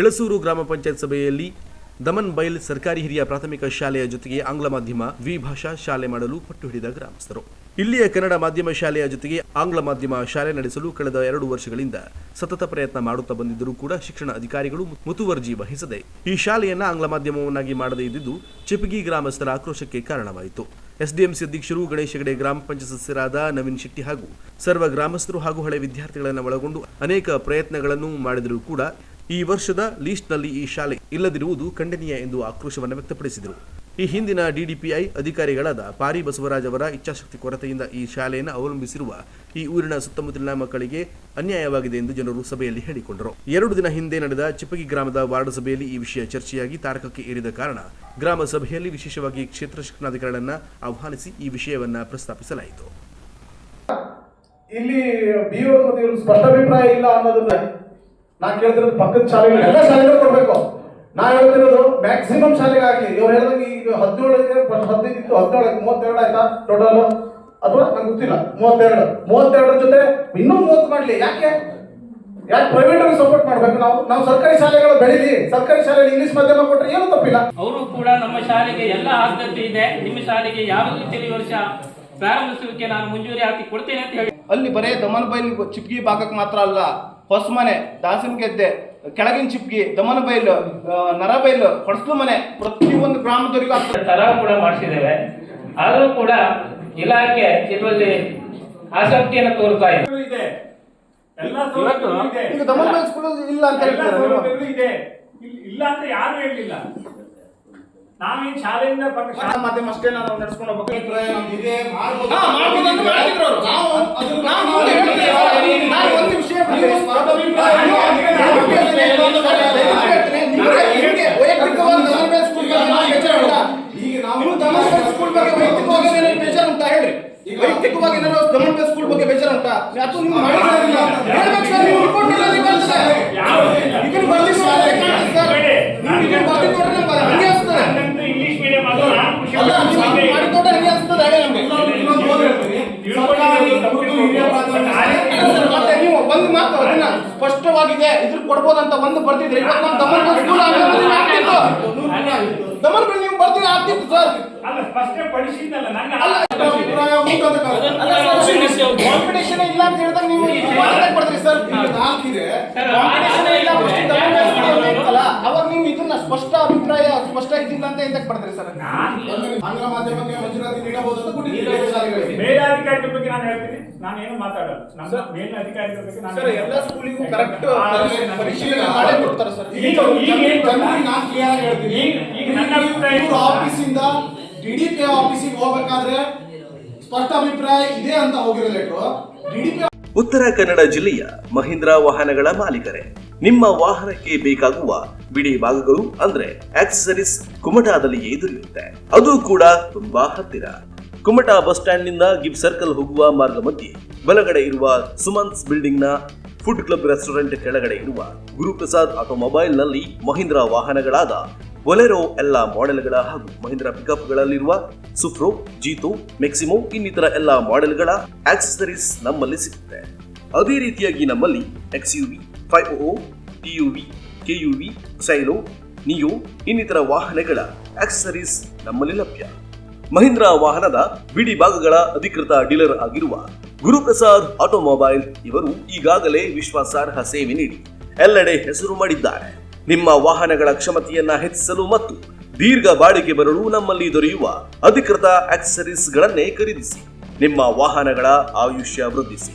ಇಳಸೂರು ಗ್ರಾಮ ಪಂಚಾಯತ್ ಸಭೆಯಲ್ಲಿ ದಮನ್ ಬೈಲ್ ಸರ್ಕಾರಿ ಹಿರಿಯ ಪ್ರಾಥಮಿಕ ಶಾಲೆಯ ಜೊತೆಗೆ ಆಂಗ್ಲ ಮಾಧ್ಯಮ ದ್ವಿಭಾಷಾ ಶಾಲೆ ಮಾಡಲು ಪಟ್ಟು ಹಿಡಿದ ಗ್ರಾಮಸ್ಥರು. ಇಲ್ಲಿಯ ಕನ್ನಡ ಮಾಧ್ಯಮ ಶಾಲೆಯ ಜೊತೆಗೆ ಆಂಗ್ಲ ಮಾಧ್ಯಮ ಶಾಲೆ ನಡೆಸಲು ಕಳೆದ ಎರಡು ವರ್ಷಗಳಿಂದ ಸತತ ಪ್ರಯತ್ನ ಮಾಡುತ್ತಾ ಬಂದಿದ್ದರೂ ಕೂಡ ಶಿಕ್ಷಣ ಅಧಿಕಾರಿಗಳು ಮುತುವರ್ಜಿ ವಹಿಸದೆ ಈ ಶಾಲೆಯನ್ನು ಆಂಗ್ಲ ಮಾಧ್ಯಮವನ್ನಾಗಿ ಮಾಡದೇ ಇದ್ದಿದ್ದು ಚಿಪಗಿ ಗ್ರಾಮಸ್ಥರ ಆಕ್ರೋಶಕ್ಕೆ ಕಾರಣವಾಯಿತು. ಎಸ್ಡಿಎಂಸಿ ಅಧ್ಯಕ್ಷರು ಗಣೇಶ್ ಹೆಗಡೆ ಗ್ರಾಮ ಪಂಚಾಯತ್ ಸದಸ್ಯರಾದ ನವೀನ್ ಶೆಟ್ಟಿ ಹಾಗೂ ಸರ್ವ ಗ್ರಾಮಸ್ಥರು ಹಾಗೂ ಹಳೆ ವಿದ್ಯಾರ್ಥಿಗಳನ್ನು ಒಳಗೊಂಡು ಅನೇಕ ಪ್ರಯತ್ನಗಳನ್ನು ಮಾಡಿದರೂ ಕೂಡ ಈ ವರ್ಷದ ಲೀಸ್ಟ್ನಲ್ಲಿ ಈ ಶಾಲೆ ಇಲ್ಲದಿರುವುದು ಖಂಡನೀಯ ಎಂದು ಆಕ್ರೋಶವನ್ನು ವ್ಯಕ್ತಪಡಿಸಿದರು. ಈ ಹಿಂದಿನ ಡಿಡಿಪಿಐ ಅಧಿಕಾರಿಗಳಾದ ಪಾರಿ ಬಸವರಾಜ್ ಅವರ ಇಚ್ಛಾಶಕ್ತಿ ಕೊರತೆಯಿಂದ ಈ ಶಾಲೆಯನ್ನು ಅವಲಂಬಿಸಿರುವ ಈ ಊರಿನ ಸುತ್ತಮುತ್ತಲಿನ ಮಕ್ಕಳಿಗೆ ಅನ್ಯಾಯವಾಗಿದೆ ಎಂದು ಜನರು ಸಭೆಯಲ್ಲಿ ಹೇಳಿಕೊಂಡರು. ಎರಡು ದಿನ ಹಿಂದೆ ನಡೆದ ಚಿಪ್ಪಗಿ ಗ್ರಾಮದ ವಾರ್ಡ್ ಸಭೆಯಲ್ಲಿ ಈ ವಿಷಯ ಚರ್ಚೆಯಾಗಿ ತಾರಕಕ್ಕೆ ಏರಿದ ಕಾರಣ ಗ್ರಾಮ ಸಭೆಯಲ್ಲಿ ವಿಶೇಷವಾಗಿ ಕ್ಷೇತ್ರ ಶಿಕ್ಷಣಾಧಿಕಾರಿಗಳನ್ನು ಆಹ್ವಾನಿಸಿ ಈ ವಿಷಯವನ್ನು ಪ್ರಸ್ತಾಪಿಸಲಾಯಿತು. ಇಲ್ಲಿ ಸ್ಪಷ್ಟ ಅಭಿಪ್ರಾಯ ಇಲ್ಲ ಅನ್ನೋದನ್ನ ನಾ ಕೇಳ್ತಿರೋದು ಪಕ್ಕದ ಶಾಲೆಗಳು ಎಲ್ಲ ಶಾಲೆಗಳು ಕೊಡಬೇಕು. ನಾ ಹೇಳ್ತಿರೋದು ಮ್ಯಾಕ್ಸಿಮಮ್ ಶಾಲೆಗಾಗ್ಲಿ ಇವ್ರು ಹೇಳ್ದಂಗೆ ಈಗ ಹದಿನೇಳು ಹದಿನೈದು ಇತ್ತು ಹದಿನೇಳು ಮೂವತ್ತೆರಡು ಆಯ್ತಾ ಟೋಟಲ್ ಅಥವಾ ನಂಗೆ ಗೊತ್ತಿಲ್ಲ. ಮೂವತ್ತೆರಡು. ಮೂವತ್ತೆರಡರ ಜೊತೆ ಇನ್ನೂ ಮೂವತ್ತು ಮಾಡಲಿ. ಯಾಕೆ? ಯಾಕೆ ಪ್ರೈವೇಟ್ ಸಪೋರ್ಟ್ ಮಾಡ್ಬೇಕು ನಾವು? ನಾವು ಸರ್ಕಾರಿ ಶಾಲೆಗಳು ಬೆಳೀಲಿ. ಸರ್ಕಾರಿ ಶಾಲೆಯಲ್ಲಿ ಇಂಗ್ಲಿಷ್ ಮಾಧ್ಯಮ ಕೊಟ್ಟರೆ ಏನು ತಪ್ಪಿಲ್ಲ. ಅವರು ಕೂಡ ನಮ್ಮ ಶಾಲೆಗೆ ಎಲ್ಲ ಆದ್ಯತೆ ಇದೆ. ನಿಮ್ಮ ಶಾಲೆಗೆ ಯಾವ ರೀತಿಯಲ್ಲಿ ವರ್ಷ ಪ್ರಾರಂಭಿಸುವಿಕೆ ನಾನು ಮುಂಜೂರಿ ಹಾಕಿ ಕೊಡ್ತೇನೆ ಅಂತ ಹೇಳಿ. ಅಲ್ಲಿ ಬರೇ ದಮನ್ ಬೈಲ್ ಚಿಪ್ಗಿ ಭಾಗಕ್ಕೆ ಮಾತ್ರ ಅಲ್ಲ. ಹೊಸಮನೆ ದಾಸನ್ ಗೆದ್ದೆ ಕೆಳಗಿನ ಚಿಪ್ಗಿ ಬೈಲು ನರ ಬೈಲು ಹೊಡಸ್ಲು ಮನೆ ಪ್ರತಿಯೊಂದು ಗ್ರಾಮದವರಿಗೂ ಆಗ್ತದೆ. ತರ ಕೂಡ ಮಾಡಿಸಿದ್ದೇವೆ. ಆದರೂ ಕೂಡ ಇಲಾಖೆ ಇದರಲ್ಲಿ ಆಸಕ್ತಿಯನ್ನು ತೋರ್ತಾ ಇದೆ. ಇದೆ. ಎಲ್ಲ ಇದೆ. ಈಗ ದಮನ್ ಬೈಲ್ ಸ್ಕೂಲ್ ಇಲ್ಲ ಅಂತ ಎಲ್ಲ ಹೇಳ್ತಾರೆ ಇಲ್ಲ ಅಂತ ಯಾರು ಹೇಳಿಲ್ಲ ನಾವೇನ್ ಶಾಲೆಯಿಂದ ಮಾಧ್ಯಮ ಅಷ್ಟೇ ನಾವು ನಡ್ಸ್ಕೊಂಡು ಹೋಗ್ಬೇಕು. ಮಾಡ್ಬೋದು. ಅಂತ ಅವ್ರು. ನಾವು ಒಂದು ನೀವು ಸ್ಪಷ್ಟ ಅಭಿಪ್ರಾಯ ನೀವು- ನಿಮ್ಗೆ- ನಿಮ್ಗೆ ವೈಯಕ್ತಿಕವಾಗಿ ದಮನ್ ಬೈಲ್ ಸ್ಕೂಲ್ ಬಗ್ಗೆ ಏನಾದ್ರು ಬೇಜಾರು ಉಂಟಾ? ಈಗ ನಾವು ನೀವು ದಮನ್ ಬೈಲ್ ಸ್ಕೂಲ್ ಬಗ್ಗೆ ವೈಯಕ್ತಿಕವಾಗಿ ಏನಾದ್ರು ಬೇಜಾರು ಉಂಟಾ ಹೇಳ್ರಿ ವೈಯಕ್ತಿಕವಾಗಿ ಏನಾದ್ರು ಗವರ್ಮೆಂಟ್ ಸ್ಕೂಲ್ ಬಗ್ಗೆ ಬೇಜಾರು ಉಂಟಾ ಅದು ನೀವು ಮಾಡಿದ್ರಿಲ್ಲ ಹೇಳ್ಬೇಕು ಸರ್ ನೀವು ರಿಪೋರ್ಟ್ ಅಲ್ಲಿ ಬರ್ತದೆ. ಇದನ್ನ ನೋಡಿದ್ರೆ ಸರ್. ನೀವು ಇದನ್ನ ನಮ್ಗೆ ಹಂಗೆ ಅನ್ಸ್ತದೆ ಇಂಗ್ಲಿಷ್ ಮೀಡಿಯಂ ಅದು ಹಂಗೆ ಅನ್ಸ್ತದೆ ಹೇಳಿ ನಮ್ಗೆ. ನೀವು ಒಂದು ಮಾತು ಅದನ್ನ ಸ್ಪಷ್ಟವಾಗಿದೆ. ಇದ್ರ ಕೊಡ್ಬೋದಂತ ಒಂದು ಬರ್ತಿದ್ರೆ ಇವತ್ತು ನಮ್ಮ ದಮನ್ ಬೈಲ್ ಸ್ಕೂಲ್ ಆಗ್ತಿತ್ತು ಬೈಲ್ ನೀವು ಬರ್ತೀರಾ? ಆಗ್ತಿತ್ತು ಸರ್. ಅಲ್ಲ ಫಸ್ಟ್ ಪಡಿಸಿದ್ದಲ್ಲ ನನ್ನ ಅಲ್ಲ, ಅಭಿಪ್ರಾಯ ಮುಂದೆ. ಅಲ್ಲ ಕಾಂಪಿಟೇಷನ್ ಇಲ್ಲ ಅಂತ ಹೇಳಿದಾಗ ನೀವು ಮಾತಾಡಕ್ ಬರ್ತೀರಿ ಸರ್. ನಾಲ್ಕಿದೆ ಕಾಂಪಿಟೇಷನ್ ಇಲ್ಲ ಇತ್ತಲ್ಲ, ಅವಾಗ ನೀವು ಇದನ್ನ ಸ್ಪಷ್ಟ ಅಭಿಪ್ರಾಯ ಸ್ಪಷ್ಟ ಇದ್ದಿಲ್ಲ ಅಂತ ಎಂತಕ್ಕೆ ಬರ್ತೀರಿ ಸರ್ ಆಂಗ್ಲ ಮಾಧ್ಯಮಕ್ಕೆ ಮಂಜೂರಾತಿ ನೀಡಬಹುದು ಅಂತ ಕೊಟ್ಟಿದ್ದೀವಿ ಶಾಲೆಗಳಿಗೆ ಬಗ್ಗೆ ನಾನು ಹೇಳ್ತೀನಿ ನಾನು ಏನು ಮಾತಾಡಲ್ಲ ನಮ್ಮ ಮೇಲಾಧಿಕಾರಿಗಳ ಬಗ್ಗೆ ನಾನು ಸರ್ ಎಲ್ಲ ಸ್ಕೂಲಿಗೂ ಕರೆಕ್ಟ್ ಪರಿಶೀಲನೆ ಮಾಡೇ ಕೊಡ್ತಾರೆ ಸರ್ ಈಗ ಈಗ ಏನ್ ನಾನು ಕ್ಲಿಯರ್ ಹೇಳ್ತೀನಿ ಈಗ ನನ್ನ ಅಭಿಪ್ರಾಯ ಇವ್ರ ಆಫೀಸಿಂದ ಡಿಡಿಪಿ ಆಫೀಸಿಗೆ ಹೋಗ್ಬೇಕಾದ್ರೆ ಸ್ಪಷ್ಟ ಅಭಿಪ್ರಾಯ ಇದೆ ಅಂತ ಹೋಗಿರೋ ಲೆಟ್ರು ಡಿಡಿಪಿ ಉತ್ತರ ಕನ್ನಡ ಜಿಲ್ಲೆಯ ಮಹೀಂದ್ರ ವಾಹನಗಳ ಮಾಲೀಕರೇ ನಿಮ್ಮ ವಾಹನಕ್ಕೆ ಬೇಕಾಗುವ ಬಿಡಿ ಭಾಗಗಳು ಅಂದ್ರೆ ಆಕ್ಸೆಸರೀಸ್ ಕುಮಟಾದಲ್ಲಿಯೇ ದೊರೆಯುತ್ತೆ ಅದು ಕೂಡ ತುಂಬಾ ಹತ್ತಿರ ಕುಮಟಾ ಬಸ್ ಸ್ಟ್ಯಾಂಡ್ನಿಂದ ಗಿಬ್ ಸರ್ಕಲ್ ಹೋಗುವ ಮಾರ್ಗ ಮಧ್ಯೆ ಬಲಗಡೆ ಇರುವ ಸುಮನ್ಸ್ ಬಿಲ್ಡಿಂಗ್ನ ಫುಡ್ ಕ್ಲಬ್ ರೆಸ್ಟೋರೆಂಟ್ ಕೆಳಗಡೆ ಇರುವ ಗುರುಪ್ರಸಾದ್ ಆಟೋಮೊಬೈಲ್ನಲ್ಲಿ ಮಹೀಂದ್ರ ವಾಹನಗಳಾದ ಒಲೆರೋ ಎಲ್ಲ ಮಾಡೆಲ್ಗಳ ಹಾಗೂ ಮಹೀಂದ್ರ ಪಿಕಪ್ಗಳಲ್ಲಿರುವ ಸುಫ್ರೋ ಜೀತೋ, ಮೆಕ್ಸಿಮೋ ಇನ್ನಿತರ ಎಲ್ಲ ಮಾಡೆಲ್ಗಳ ಆಕ್ಸೆಸರೀಸ್ ನಮ್ಮಲ್ಲಿ ಸಿಗುತ್ತೆ. ಅದೇ ರೀತಿಯಾಗಿ ನಮ್ಮಲ್ಲಿ X U V five O TUV KUV Xylo, Neo ಇನ್ನಿತರ ವಾಹನಗಳ ಆಕ್ಸೆಸರೀಸ್ ನಮ್ಮಲ್ಲಿ ಲಭ್ಯ. ಮಹೀಂದ್ರ ವಾಹನದ ಬಿಡಿ ಭಾಗಗಳ ಅಧಿಕೃತ ಡೀಲರ್ ಆಗಿರುವ ಗುರುಪ್ರಸಾದ್ ಆಟೋಮೊಬೈಲ್ ಇವರು ಈಗಾಗಲೇ ವಿಶ್ವಾಸಾರ್ಹ ಸೇವೆ ನೀಡಿ ಎಲ್ಲೆಡೆ ಹೆಸರು ಮಾಡಿದ್ದಾರೆ. ನಿಮ್ಮ ವಾಹನಗಳ ಕ್ಷಮತೆಯನ್ನ ಹೆಚ್ಚಿಸಲು ಮತ್ತು ದೀರ್ಘ ಬಾಳಿಕೆ ಬರಲು ನಮ್ಮಲ್ಲಿ ದೊರೆಯುವ ಅಧಿಕೃತ ಆಕ್ಸೆಸರೀಸ್ಗಳನ್ನೇ ಖರೀದಿಸಿ. ನಿಮ್ಮ ವಾಹನಗಳ ಆಯುಷ್ಯ ವೃದ್ಧಿಸಿ.